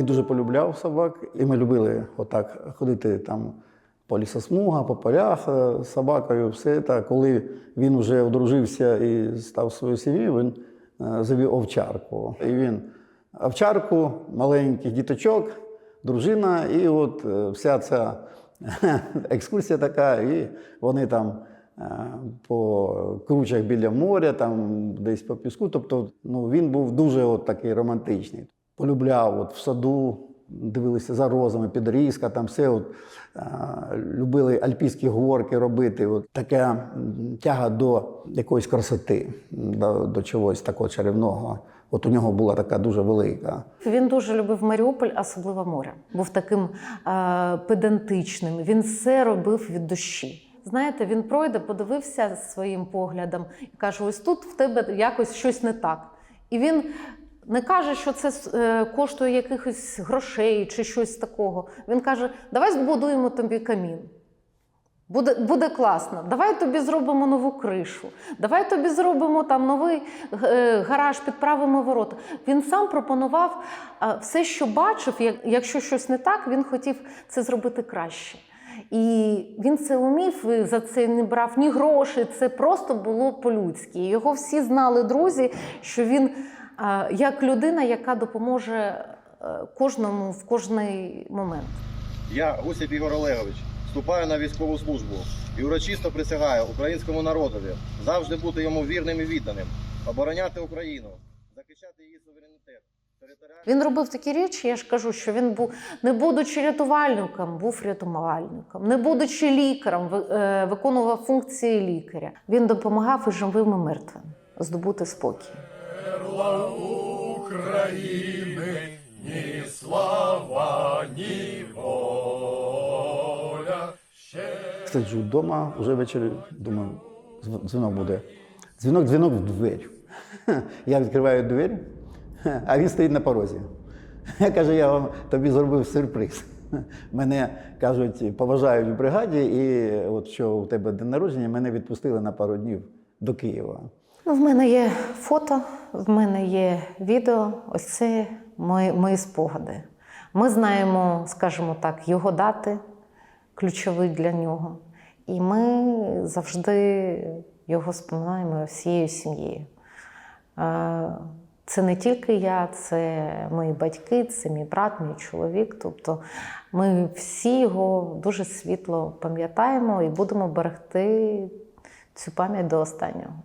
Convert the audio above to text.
Він дуже полюбляв собак, і ми любили отак ходити там по лісосмугах, по полях е, з собакою. Все так. Коли він вже одружився і став свою сім'ю, він е, завів овчарку. І він овчарку, маленьких діточок, дружина, і от е, вся ця екскурсія така, і вони там. По кручах біля моря, там десь по піску. Тобто ну, він був дуже от такий романтичний. Полюбляв от в саду, дивилися за розами, підрізка, там все. От, е, любили альпійські горки робити. От, така тяга до якоїсь красоти, до, до чогось такого чарівного. От у нього була така дуже велика. Він дуже любив Маріуполь, особливо море. Був таким е, педантичним. Він все робив від душі. Знаєте, він пройде, подивився своїм поглядом і каже: ось тут в тебе якось щось не так. І він не каже, що це е, коштує якихось грошей чи щось такого. Він каже: давай збудуємо тобі камін. Буде, буде класно. Давай тобі зробимо нову кришу. Давай тобі зробимо там новий е, гараж, підправимо ворота. Він сам пропонував все, що бачив. Якщо щось не так, він хотів це зробити краще. І він це умів, і за це не брав ні грошей. Це просто було по-людськи. Його всі знали друзі, що він як людина, яка допоможе е, кожному в кожний момент. Я, Гусєв Ігор Олегович, вступаю на військову службу і урочисто присягаю українському народові завжди бути йому вірним і відданим, обороняти Україну, захищати її суверенітет, Він робив такі речі, я ж кажу, що він був, не будучи рятувальником, був рятувальником, не будучи лікарем, е, виконував функції лікаря. Він допомагав і живим, і мертвим здобути спокій. Перла України, ні слава, ні воля. Сиджу вдома, вже ввечері, думаю, дзвінок буде. Дзвінок, дзвінок в двері. Я відкриваю двері, а він стоїть на порозі. Я Каже, я вам тобі зробив сюрприз. Мене кажуть, поважають в бригаді, і от що у тебе день народження, мене відпустили на пару днів до Києва. Ну, в мене є фото, в мене є відео. Ось це мої, мої спогади. Ми знаємо, скажімо так, його дати ключові для нього. І ми завжди його споминаємо всією сім'єю. Це не тільки я, це мої батьки, це мій брат, мій чоловік. Тобто ми всі його дуже світло пам'ятаємо і будемо берегти цю пам'ять до останнього.